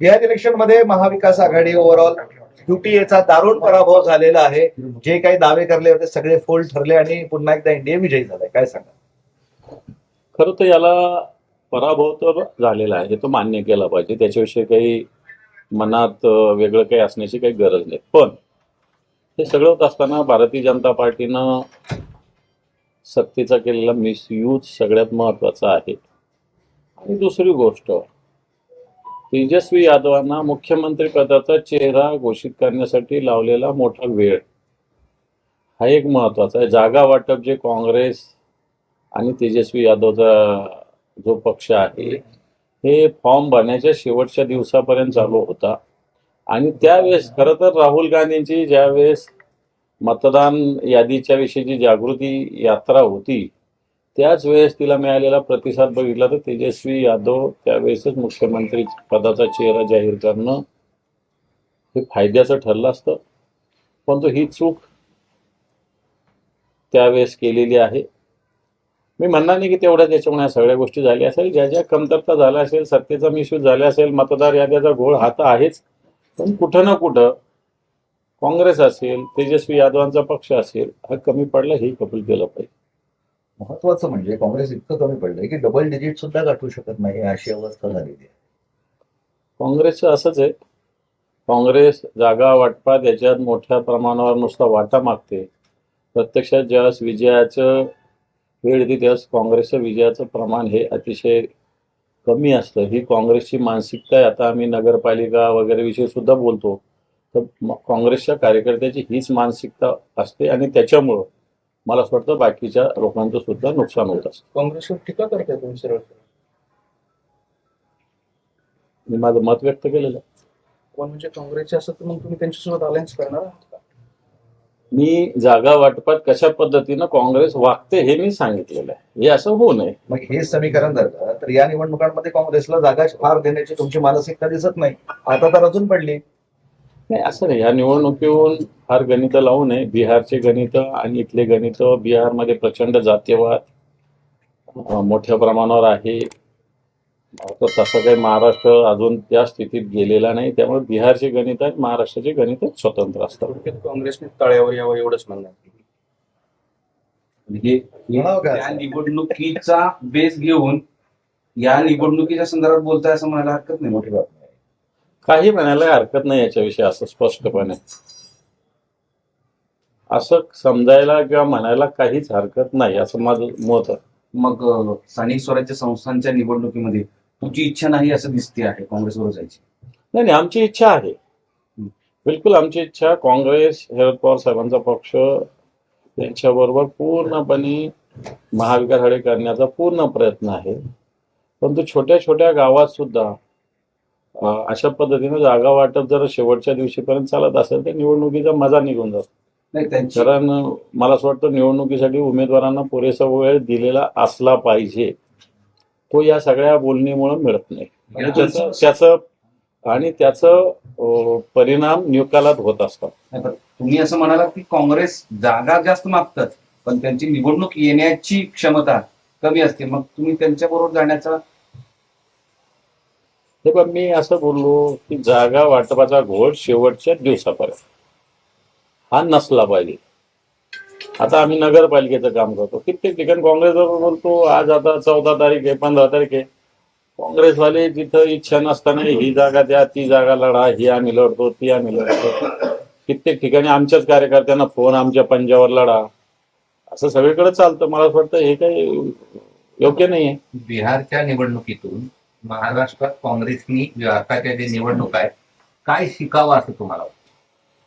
बिहार इलेक्शनमध्ये महाविकास आघाडी overall युटीएचा दारुण पराभव झालेला आहे. जे काही दावे करले होते सगळे फोल ठरले आणि पुन्हा एकदा इंडिया विजयी झालाय. काय सांगा खरं तर याला पराभव तर झालेला आहे. हे तो मान्य केला पाहिजे. त्याच्याविषयी काही मनात वेगळं काही असण्याची काही गरज नाही. पण हे सगळं होत असताना भारतीय जनता पार्टीनं सत्तेचा केलेला मिसयूज सगळ्यात महत्त्वाचा आहे. आणि दुसरी गोष्ट तेजस्वी यादवांना मुख्यमंत्री पदाचा चेहरा घोषित करण्यासाठी लावलेला मोठा वेळ. हा एक महत्त्वाचा आहे. जागा वाटप जे काँग्रेस आणि तेजस्वी यादवचा जो पक्ष आहे हे फॉर्म भरण्याच्या शेवटच्या दिवसापर्यंत चालू होता. आणि त्यावेळेस खरं तर राहुल गांधींची ज्यावेळेस मतदान यादीच्या विषयीची जागृती यात्रा होती त्याच वेळेस तिला मिळालेला प्रतिसाद बघितला तर तेजस्वी यादव त्यावेळेसच मुख्यमंत्री पदाचा चेहरा जाहीर करणं हे फायद्याचं ठरलं असतं. पण तो ही चूक त्यावेळेस केलेली आहे. मी म्हणणार नाही की तेवढ्या त्याच्यामुळे सगळ्या गोष्टी झाल्या असेल. ज्या ज्या कमतरता झाल्या असेल सत्तेचा मिसयूज झाला असेल मतदार याद्याचा घोळ हात आहेच. पण कुठं ना कुठं काँग्रेस असेल तेजस्वी यादवांचा पक्ष असेल हा कमी पडला हे कबूल केलं पाहिजे. महत्वाचं म्हणजे काँग्रेस इतकं कमी पडलंय की डबल डिजिट सुद्धा गाठू शकत नाही अशी अवस्था झालेली आहे. काँग्रेसचं असंच आहे. काँग्रेस जागा वाटपात याच्यात मोठ्या प्रमाणावर नुसता वाटा मागते. प्रत्यक्षात ज्यावेळेस विजयाचं वेळ येते त्यावेळेस काँग्रेसचं विजयाचं प्रमाण हे अतिशय कमी असतं. ही काँग्रेसची मानसिकता आहे. आता आम्ही नगरपालिका वगैरे विषयी सुद्धा बोलतो. तर काँग्रेसच्या कार्यकर्त्याची हीच मानसिकता असते आणि त्याच्यामुळं मला असं वाटतं बाकीच्या लोकांचं सुद्धा नुकसान होत असतं. काँग्रेसवर टीका करताय तुम्ही सरळ मी माझं मत व्यक्त केलेलं आहे. पण म्हणजे काँग्रेसचे असं तर मग तुम्ही त्यांच्यासोबत अलायन्स करणार आहात का? मी जागा वाटपात कशा पद्धतीनं काँग्रेस वागते हे मी सांगितलेलं आहे. हे असं होऊ नये. मग हे समीकरण जर का तर या निवडणुकांमध्ये काँग्रेसला जागा फार देण्याची तुमची मानसिकता दिसत नाही. आता तर अजून पडली. नाही असं नाही. या निवडणुकीहून फार गणितं लावू नये. बिहारचे गणित आणि इथले गणित बिहारमध्ये प्रचंड जातीयवाद मोठ्या प्रमाणावर आहे. तर तसं काही महाराष्ट्र अजून त्या स्थितीत गेलेला नाही. त्यामुळे बिहारचे गणित आणि महाराष्ट्राचे गणित स्वतंत्र असतात. काँग्रेसने तळ्यावर यावं एवढंच म्हणणं. म्हणजे का? या? निवडणुकीचा बेस घेऊन या निवडणुकीच्या संदर्भात बोलताय असं म्हणायला हरकत नाही. मोठी आहे काही म्हणायला हरकत नाही याच्याविषयी असं स्पष्टपणे. असं समजायला किंवा म्हणायला काहीच हरकत नाही असं माझं मत आहे. मग स्थानिक स्वराज्य संस्थांच्या निवडणुकीमध्ये तुमची इच्छा नाही असं दिसते आहे काँग्रेसवर जायची? नाही नाही आमची इच्छा आहे. बिलकुल आमची इच्छा काँग्रेस शरद पवार साहेबांचा पक्ष यांच्याबरोबर पूर्णपणे महाविकास आघाडी करण्याचा पूर्ण प्रयत्न आहे. परंतु छोट्या छोट्या गावात सुद्धा अशा पद्धतीनं जागा वाटप जर शेवटच्या दिवशीपर्यंत चालत असेल तर निवडणुकीचा मजा निघून जातो. कारण मला असं वाटतं निवडणुकीसाठी उमेदवारांना पुरेसा वेळ दिलेला असला पाहिजे. तो या सगळ्या बोलणीमुळे मिळत नाही. आणि त्याचं त्याचं आणि त्याचं परिणाम निकालात होत असतात. तुम्ही असं म्हणालात की काँग्रेस जागा जास्त मागतात पण त्यांची निवडणूक येण्याची क्षमता कमी असते. मग तुम्ही त्यांच्या बरोबर जाण्याचा हे पण मी असं बोललो की जागा वाटपाचा घोळ शेवटच्या दिवसापर्यंत. हा नसला पाहिजे. आता आम्ही नगरपालिकेचं काम करतो. कित्येक ठिकाणी काँग्रेस बोलतो आज आता चौदा तारीख आहे पंधरा तारीख आहे. काँग्रेसवाले जिथं इच्छा नसताना ही जागा द्या ती जागा लढा ही आम्ही लढतो ती आम्ही लढतो. कित्येक ठिकाणी आमच्याच कार्यकर्त्यांना फोन आमच्या पंजावर लढा. असं सगळीकडे चालतं. मला असं वाटतं हे काही योग्य नाही आहे बिहारच्या निवडणुकीतून महाराष्ट्रात काँग्रेसनी आताच्या जे निवडणूक आहे काय शिकावं असं तुम्हाला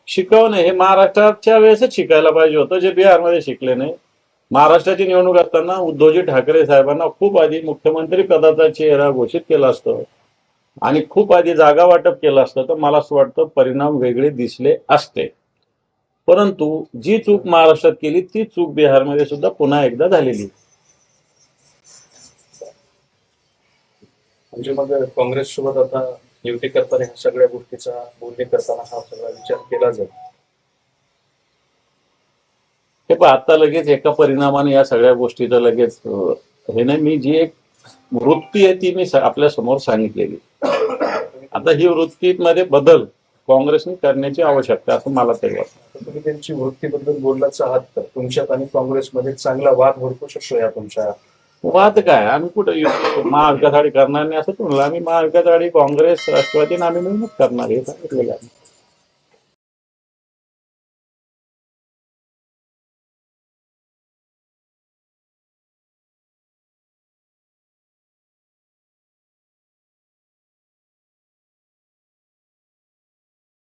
शिकवणं हे महाराष्ट्राच्या वेळेसच शिकायला पाहिजे होतं. जे बिहारमध्ये शिकले नाही. महाराष्ट्राची निवडणूक असताना उद्धवजी ठाकरे साहेबांना खूप आधी मुख्यमंत्री पदाचा चेहरा घोषित केला असतो. आणि खूप आधी जागा वाटप केलं असतं. तर मला असं वाटतं परिणाम वेगळे दिसले असते. परंतु जी चूक महाराष्ट्रात केली ती चूक बिहारमध्ये सुद्धा पुन्हा एकदा झालेली. म्हणजे मग काँग्रेस सोबत आता युती करताना ह्या सगळ्या गोष्टीचा बोलणी करताना हा सगळा विचार केला जाईल. हे पण आता लगेच एका परिणामाने या सगळ्या गोष्टीचं लगेच हे नाही मी जी एक वृत्ती आहे ती मी आपल्यासमोर सांगितलेली. आता ही वृत्तीमध्ये बदल काँग्रेसने करण्याची आवश्यकता असं मला तरी वाटतं. तुम्ही त्यांची वृत्तीबद्दल बोललाच आहात तर तुमच्यात आणि काँग्रेसमध्ये चांगला वाद भडकू शकतो या तुमच्या वाद काय? आम्ही कुठं युद्ध महाविकास आघाडी करणार नाही असं म्हणलं आम्ही महाविकास आघाडी काँग्रेस राष्ट्रवादी आम्ही मेहनत करणार हे सांगितलेलं आहे.